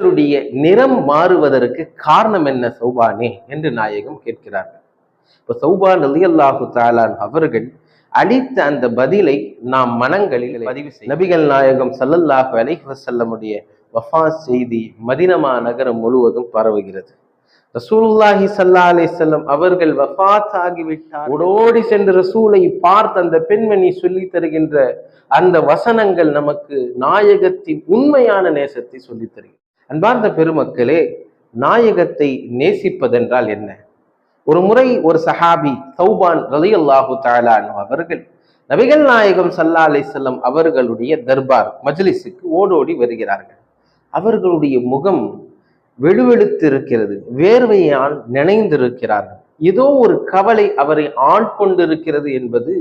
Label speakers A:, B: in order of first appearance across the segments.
A: உங்களுடைய நிறம் மாறுவதற்கு காரணம் என்ன சௌபானே என்று நாயகம் கேட்கிறார்கள். இப்போ சௌபான் அலி அல்லாஹு தாலான் அவர்கள் அளித்த அந்த பதிலை நாம் மனங்களில் பதிவு செய்ய நபிகள் நாயகம் சல்லல்லாஹு அலைஹி வஸல்லமுடைய வஃபா செய்தி மதினமா நகரம் முழுவதும் பரவுகிறது. ரசூலுல்லாஹி ஸல்லா அலைஹிஸ்ஸல்லம் அவர்கள் வஃபாத் ஆகிவிட்டார் ஓடோடி சென்று ரசூலை பார்த்து அந்த பெண்மணி சொல்லி தருகின்ற அந்த வசனங்கள் நமக்கு நாயகத்தின் உண்மையான நேசத்தை சொல்லித் தருகிறது. அன்பார்ந்த பெருமக்களே நாயகத்தை நேசிப்பதென்றால் என்ன? ஒரு முறை ஒரு சஹாபி சௌபான் ரலியல்லாஹு தாலான் அவர்கள் நபிகள் நாயகம் சல்லா அலிசல்லம் அவர்களுடைய தர்பார் மஜ்லிஸுக்கு ஓடோடி வருகிறார்கள். அவர்களுடைய முகம் வெளுவெளுத்திருக்கிறது வேர்வையால் நினைந்திருக்கிறார்கள். ஏதோ ஒரு கவலை அவரை ஆட்கொண்டிருக்கிறது என்பது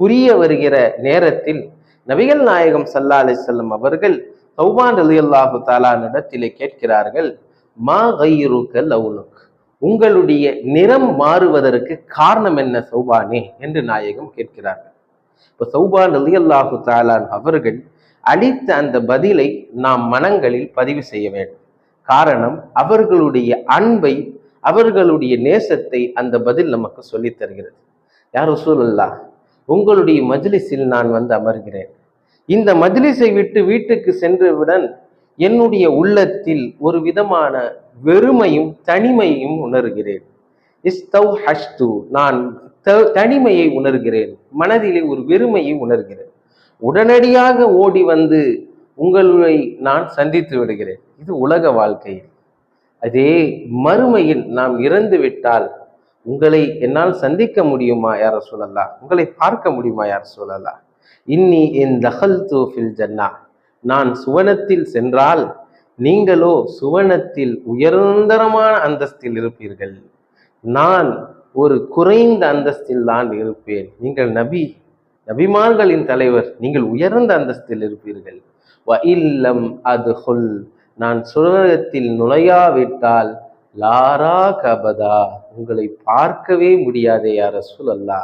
A: புரிய வருகிற நேரத்தில் நபிகள் நாயகம் சல்லா அலிசல்லம் அவர்கள் சௌபான் அலி அல்லாஹு தாலானிடத்திலே கேட்கிறார்கள் மா கைருக்க லவுலுக் உங்களுடைய நிறம் மாறுவதற்கு காரணம் என்ன சௌபானே? என்று நாயகம் கேட்கிறார்கள். இப்போ சௌபான் அலி அல்லாஹு தாலான் அவர்கள் அளித்த அந்த பதிலை நாம் மனங்களில் பதிவு செய்ய வேண்டும். காரணம் அவர்களுடைய அன்பை அவர்களுடைய நேசத்தை அந்த பதில் நமக்கு சொல்லித் தருகிறது. யார் ரசூலுல்லா உங்களுடைய மஜ்லிஸில் நான் வந்து அமர்கிறேன். இந்த மஜ்லிஸை விட்டு வீட்டுக்கு சென்றவுடன் என்னுடைய உள்ளத்தில் ஒரு விதமான வெறுமையும் தனிமையும் உணர்கிறேன். இஸ்தவ் ஹஷ்து நான் த- தனிமையை உணர்கிறேன். மனதிலே ஒரு வெறுமையை உணர்கிறேன். உடனடியாக ஓடி வந்து உங்களை நான் சந்தித்து விடுகிறேன். இது உலக வாழ்க்கையில். அதே மறுமையில் நாம் இறந்து விட்டால் உங்களை என்னால் சந்திக்க முடியுமா யார சொல்லலாம் உங்களை பார்க்க முடியுமா யார் சொல்லலாம் இன்னி என் தகல் தூஃபில் ஜன்னா. நான் சுவனத்தில் சென்றால் நீங்களோ சுவனத்தில் உயர்ந்தரமான அந்தஸ்தில் இருப்பீர்கள். நான் ஒரு குறைந்த அந்தஸ்தில் தான் இருப்பேன். நீங்கள் நபி நபிமார்களின் தலைவர் நீங்கள் உயர்ந்த அந்தஸ்தில் இருப்பீர்கள். வ இல்லம் அது நான் சுவனத்தில் நுழையாவிட்டால் லாரா கபதா உங்களை பார்க்கவே முடியாதே யார சூழல்லா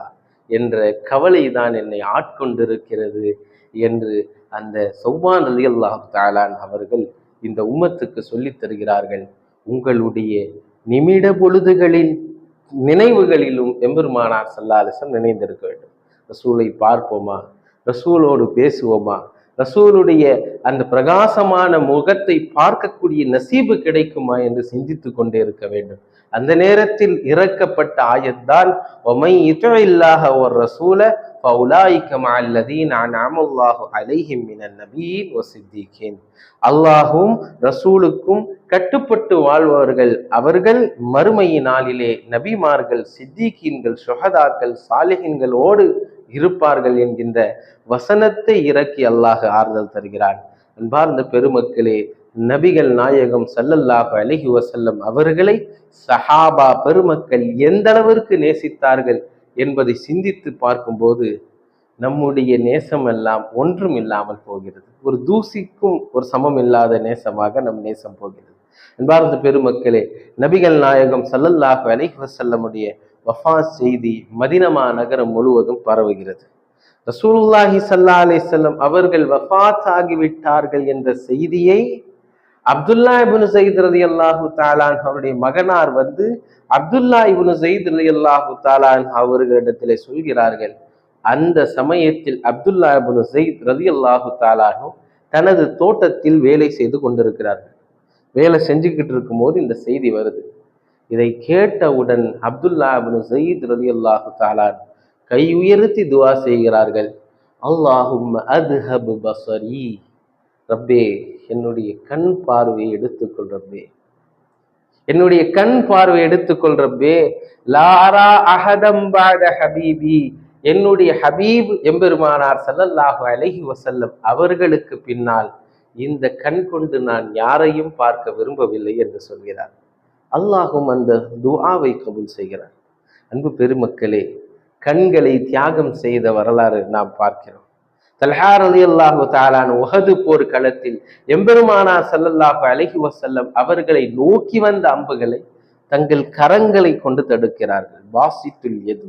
A: என்ற கவலை தான் என்னை ஆட்கொண்டிருக்கிறது என்று அந்த சௌவான் அலி அல்லாஹ் தாலான் அவர்கள் இந்த உம்மத்துக்கு சொல்லித் தருகிறார்கள். உங்களுடைய நிமிட பொழுதுகளின் நினைவுகளிலும் எம்பெருமானார் சல்லாலிசம் நினைந்திருக்க வேண்டும். ரசூலை பார்ப்போமா? ரசூலோடு பேசுவோமா? ரசூலுடைய அந்த பிரகாசமான முகத்தை பார்க்கக்கூடிய நசீபு கிடைக்குமா என்று சிந்தித்து கொண்டே இருக்க வேண்டும். அந்த நேரத்தில் இறக்கப்பட்ட ஆயத்தான் ஒமை இதோ இல்லாக ஒரு ரசூல அல்லாஹும் ரசூலுக்கும் கட்டுப்பட்டு வாழ்பவர்கள் அவர்கள் மறுமையினாலிலே நபிமார்கள் சித்திகீன்கள் சுகதாக்கள் சாலிகின்களோடு இருப்பார்கள் என்கின்ற வசனத்தை இறக்கி அல்லாஹ் ஆறுதல் தருகிறான். அன்பார்ந்த பெருமக்களே நபிகள் நாயகம் ஸல்லல்லாஹு அலைஹி வசல்லம் அவர்களை சஹாபா பெருமக்கள் எந்த அளவிற்கு நேசித்தார்கள் என்பதை சிந்தித்து பார்க்கும்போது நம்முடைய நேசம் எல்லாம் ஒன்றும் இல்லாமல் போகிறது. ஒரு தூசிக்கும் ஒரு சமம் இல்லாத நேசமாக நம் நேசம் போகிறது. அன்பார்ந்த பெருமக்களே நபிகள் நாயகம் ஸல்லல்லாஹு அலைஹி வசல்லமுடைய வஃபா செய்தி மதினமா நகரம் முழுவதும் பரவுகிறது. ரசூலுல்லாஹி அலி செல்லம் அவர்கள் வஃபாத் ஆகிவிட்டார்கள் என்ற செய்தியை அப்துல்லா இப்னு சயீத் ரலியல்லாஹு தாலான் அவருடைய மகனார் வந்து அப்துல்லா இப்னு சயீத் ரலியல்லாஹு தாலான் அவர்களிடத்திலே சொல்கிறார்கள். அந்த சமயத்தில் அப்துல்லா இப்னு சயீத் ரலியல்லாஹு தாலானும் தனது தோட்டத்தில் வேலை செய்து கொண்டிருக்கிறார்கள். வேலை செஞ்சுக்கிட்டு இருக்கும்போது இந்த செய்தி வருது. இதை கேட்டவுடன் அப்துல்லா இப்னு சயீத் ரலியல்லாஹு தாலான் கை உயர்த்தி துவா செய்கிறார்கள். அல்லாஹும் அத்ஹப் பசரி ரப்பே என்னுடைய கண் பார்வையை எடுத்துக்கொள் ரப்பே. என்னுடைய கண் பார்வை எடுத்துக்கொள் ரப்பே. லாரா அஹதம்பாத ஹபீபி. என்னுடைய ஹபீப் எம்பெருமானார் சல்லல்லாஹு அலஹி வசல்லம் அவர்களுக்கு பின்னால் இந்த கண் கொண்டு நான் யாரையும் பார்க்க விரும்பவில்லை என்று சொல்கிறார். அல்லாஹும் அந்த துஆவை கபூல் செய்கிறார். அன்பு பெருமக்களே கண்களை தியாகம் செய்த வரலாறு நாம் பார்க்கிறோம். தல்ஹார் அலி அல்லாஹு தாலான் உகது போர் களத்தில் எம்பெருமானா சல்லல்லாஹு அலஹி வசல்லம் அவர்களை நோக்கி வந்த அம்புகளை தங்கள் கரங்களை கொண்டு தடுக்கிறார்கள். வாசித்துள் எது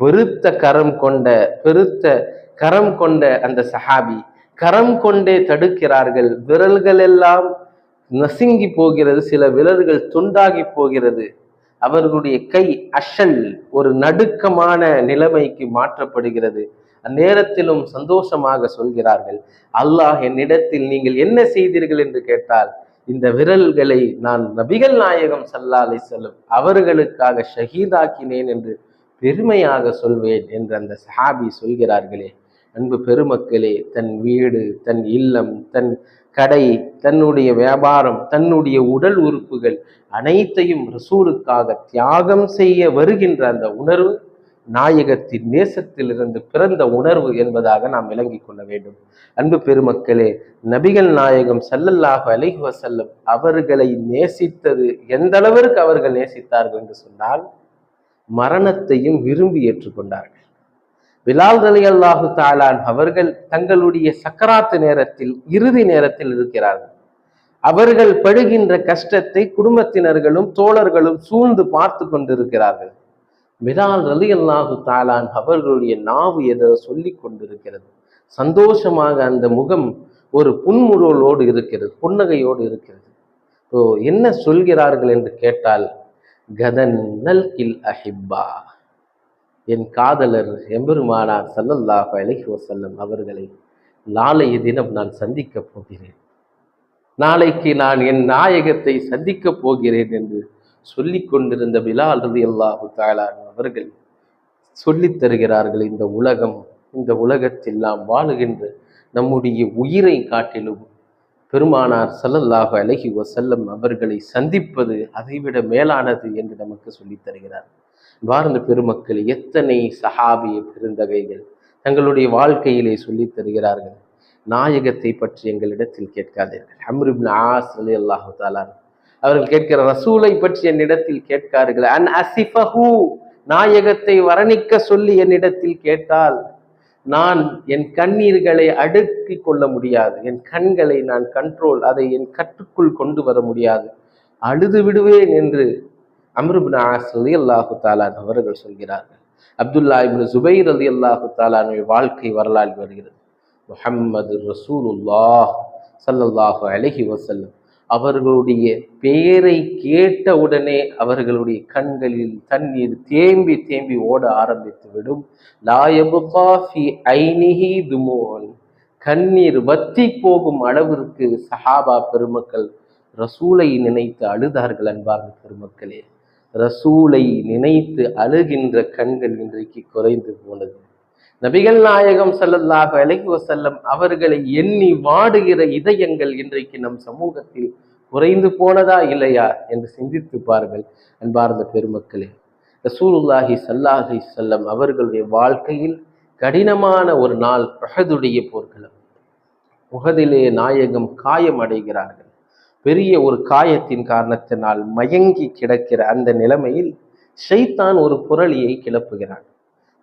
A: பெருத்த கரம் கொண்ட பெருத்த கரம் கொண்ட அந்த சஹாபி கரம் கொண்டே தடுக்கிறார்கள். விரல்கள் எல்லாம் நசுங்கி போகிறது சில விரல்கள் துண்டாகி போகிறது. அவர்களுடைய கை அஷல் ஒரு நடுக்கமான நிலைமைக்கு மாற்றப்படுகிறது. அந்நேரத்திலும் சந்தோஷமாக சொல்கிறார்கள் அல்லாஹ் என்னிடத்தில் நீங்கள் என்ன செய்தீர்கள்? என்று கேட்டால் இந்த விரல்களை நான் நபிகள் நாயகம் சல்லாலை செல்லும் அவர்களுக்காக ஷஹீதாக்கினேன் என்று பெருமையாக சொல்வேன் என்று அந்த சஹாபி சொல்கிறார்களே. அன்பு பெருமக்களே தன் வீடு தன் இல்லம் தன் கடை தன்னுடைய வியாபாரம் தன்னுடைய உடல் உறுப்புகள் அனைத்தையும் ரசூலுக்காக தியாகம் செய்ய வருகின்ற அந்த உணர்வு நாயகத்தின் நேசத்திலிருந்து பிறந்த உணர்வு என்பதாக நாம் விளங்கிக் கொள்ள வேண்டும். அன்பு பெருமக்களே நபிகள் நாயகம் சல்லல்லாஹு அலிஹி வசல்லம் அவர்களை நேசித்தது எந்த அளவிற்கு அவர்கள் நேசித்தார்கள் என்று சொன்னால் மரணத்தையும் விரும்பி ஏற்றுக்கொண்டார்கள். பிலால் அலி அல்லாஹு தாலான் அவர்கள் தங்களுடைய சக்கராத்து நேரத்தில் இறுதி நேரத்தில் இருக்கிறார்கள். அவர்கள் படுகின்ற கஷ்டத்தை குடும்பத்தினர்களும் தோழர்களும் சூழ்ந்து பார்த்து கொண்டிருக்கிறார்கள். பிலால் அலி அல்லாஹு தாலான் அவர்களுடைய நாவு ஏதோ சொல்லி கொண்டிருக்கிறது. சந்தோஷமாக அந்த முகம் ஒரு புன்முறுவலோடு இருக்கிறது புன்னகையோடு இருக்கிறது. ஓ என்ன சொல்கிறார்கள் என்று கேட்டால் கதன் நல்கில் அஹிப்பா. என் காதலர் எம்பெருமானார் சல்லல்லாஹ் அலைஹி வஸல்லம் அவர்களை நாளைய தினம் நான் சந்திக்கப் போகிறேன். நாளைக்கு நான் என் நாயகத்தை சந்திக்கப் போகிறேன் என்று சொல்லிக் கொண்டிருந்த பிலால் ரதி அல்லாஹு தாலான் அவர்கள் சொல்லித் தருகிறார்கள் இந்த உலகம் இந்த உலகத்தில் நாம் வாழுகின்ற நம்முடைய உயிரை காட்டிலும் பெருமானார் சல்லல்லாஹு அலஹி வசல்லம் அவர்களை சந்திப்பது அதைவிட மேலானது என்று நமக்கு சொல்லித் தருகிறார். வாழ்ந்த பெருமக்கள் எத்தனை சஹாபிய பெருந்தகைகள் தங்களுடைய வாழ்க்கையிலே சொல்லித் தருகிறார்கள். நாயகத்தை பற்றி எங்களிடத்தில் கேட்காதீர்கள். அம்ருபின் ஆஸ் அலி அல்லாஹு தாலான் அவர்கள் கேட்கிற ரசூலை பற்றி என்னிடத்தில் கேட்கார்கள் அன் அசிஃபஹு நாயகத்தை வர்ணிக்க சொல்லி என்னிடத்தில் கேட்டால் நான் என் கண்ணீர்களை அடுக்கி கொள்ள முடியாது. என் கண்களை நான் கண்ட்ரோல் அதை என் கட்டுக்குள் கொண்டு வர முடியாது. அழுது விடுவேன் என்று அம்ருபின் ஆஸ் அலி அல்லாஹு தாலான் அவர்கள் சொல்கிறார்கள் அப்துல்லா இபின் ஜுபைர் அலி அல்லாஹு தாலானுடைய வாழ்க்கை வரலாறு வருகிறது. முஹம்மது ரசூலுல்லாஹ் சல்லல்லாஹு அலஹி வசல்லம் அவர்களுடைய பெயரை கேட்டவுடனே அவர்களுடைய கண்களில் தண்ணீர் தேம்பி தேம்பி ஓட ஆரம்பித்து விடும். லாயபுகாஃபி ஐனிஹி துமோன் கண்ணீர் வத்தி போகும் அளவிற்கு சஹாபா பெருமக்கள் ரசூலை நினைத்து அழுதார்கள் அன்பார்ந்த பெருமக்களே. ரசூலை நினைத்து அழுகின்ற கண்கள் இன்றைக்கு குறைந்து போனது. நபிகள் நாயகம் ஸல்லல்லாஹு அலைஹி வசல்லம் அவர்களை எண்ணி வாடுகிற இதயங்கள் இன்றைக்கு நம் சமூகத்தில் குறைந்து போனதா இல்லையா என்று சிந்தித்து பாருங்கள் அன்பார்ந்த பெருமக்களே. ரசூலுல்லாஹி சல்லாஹி செல்லம் அவர்களுடைய வாழ்க்கையில் கடினமான ஒரு நாள் பகதுடைய போர்க்களம். முகதிலே நாயகம் காயம் அடைகிறார்கள் பெரிய ஒரு காயத்தின் காரணத்தினால் மயங்கி கிடக்கிற அந்த நிலைமையில் ஷைத்தான் ஒரு புரளியை கிளப்புகிறான்.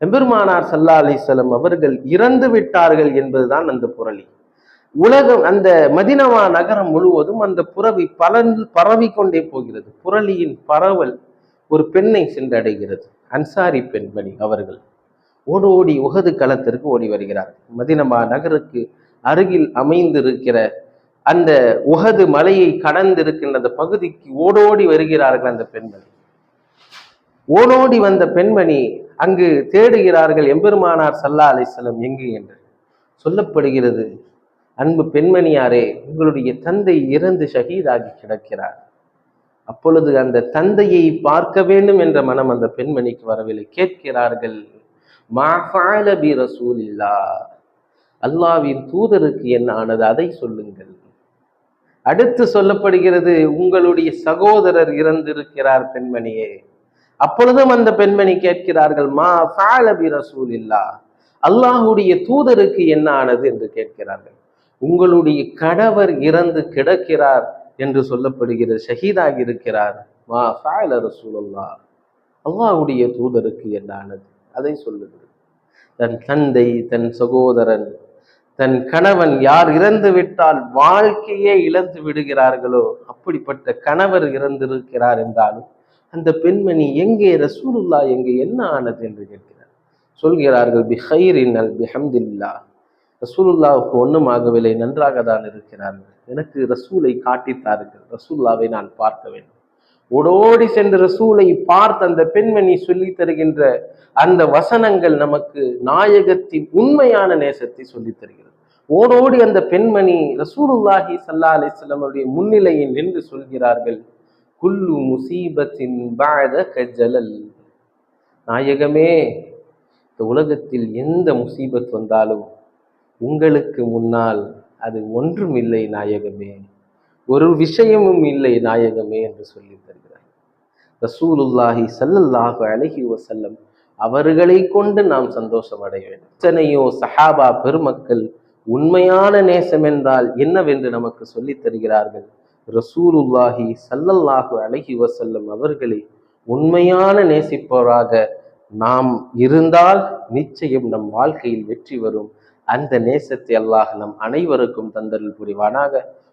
A: எம்பெருமானார் சல்லா அலிசல்லம் அவர்கள் இறந்து விட்டார்கள் என்பதுதான் அந்த புரளி. உலகம் அந்த மதினவா நகரம் முழுவதும் அந்த புறவி பலன் பரவி கொண்டே போகிறது. புரளியின் பரவல் ஒரு பெண்ணை சென்றடைகிறது. அன்சாரி பெண்மணி அவர்கள். ஓடோடி உகது களத்திற்கு ஓடி வருகிறார். மதினமா நகருக்கு அருகில் அமைந்திருக்கிற அந்த உகது மலையை கடந்திருக்கின்ற அந்த பகுதிக்கு ஓடோடி வருகிறார்கள் அந்த பெண்மணி. ஓடோடி வந்த பெண்மணி அங்கு தேடுகிறார்கள் எம்பெருமானார் சல்லா அலிஸ்லம் எங்கு? என்று. சொல்லப்படுகிறது அன்பு பெண்மணியாரே உங்களுடைய தந்தை இறந்து ஷஹீதாகி கிடக்கிறார். அப்பொழுது அந்த தந்தையை பார்க்க வேண்டும் என்ற மனம் அந்த பெண்மணிக்கு வரவில்லை. கேட்கிறார்கள் மா பி ரசூலில்லா அல்லாவின் தூதருக்கு என்ன ஆனது அதை சொல்லுங்கள். அடுத்து சொல்லப்படுகிறது உங்களுடைய சகோதரர் இறந்திருக்கிறார் பெண்மணியே. அப்பொழுதும் அந்த பெண்மணி கேட்கிறார்கள் மா ஃபாலபி ரசூல் இல்லா அல்லாஹுடைய தூதருக்கு என்ன ஆனது என்று கேட்கிறார்கள். உங்களுடைய கணவர் இறந்து கிடக்கிறார் என்று சொல்லப்படுகிற ஷஹீதாகி இருக்கிறார் மா ஃபால ரசூலல்லா? அல்லாஹுடைய தூதருக்கு என்ன ஆனது அதை சொல்லுகிறது தன் தந்தை தன் சகோதரன் தன் கணவன் யார் இறந்து விட்டால் வாழ்க்கையே இழந்து விடுகிறார்களோ அப்படிப்பட்ட கணவர் இறந்திருக்கிறார் என்றாலும் அந்த பெண்மணி எங்கே ரசூலுல்லா எங்கே என்ன ஆனது என்று கேட்கிறார். சொல்கிறார்கள் பிஹைரின் அல் பிஹம்தில்லா ரசூலுல்லாவுக்கு ஒன்றும் ஆகவில்லை நன்றாக தான் இருக்கிறார்கள். எனக்கு ரசூலை காட்டித்தார்கள் ரசூல்லாவை நான் பார்க்க வேண்டும். ஓடோடி சென்று ரசூலை பார்த்து அந்த பெண்மணி சொல்லி தருகின்ற அந்த வசனங்கள் நமக்கு நாயகத்தின் உண்மையான நேசத்தை சொல்லித் தருகிறது. ஓடோடி அந்த பெண்மணி ரசூலுல்லாஹி சல்லா அலிஸ்லமுடைய முன்னிலையில் நின்று சொல்கிறார்கள். குல்லு முசீபத்தின் பாத கஜலல். நாயகமே இந்த உலகத்தில் எந்த முசீபத் வந்தாலும் உங்களுக்கு முன்னால் அது ஒன்றும் இல்லை நாயகமே. ஒரு விஷயமும் இல்லை நாயகமே என்று சொல்லி தருகிறார். ரசூலுல்லாஹி சல்லல்லாஹு அழகி வசல்லம் அவர்களை கொண்டு நாம் சந்தோஷம் அடைய வேண்டும். இத்தனையோ சஹாபா பெருமக்கள் உண்மையான நேசம் என்றால் என்னவென்று நமக்கு சொல்லி தருகிறார்கள். ரசூலுல்லாஹி சல்லல்லாஹு அழகி வசல்லம் அவர்களை உண்மையான நேசிப்பவராக நாம் இருந்தால் நிச்சயம் நம் வாழ்க்கையில் வெற்றி வரும். அந்த நேசத்தை அல்லாஹ் நம் அனைவருக்கும் தந்தல் புரிவானாக.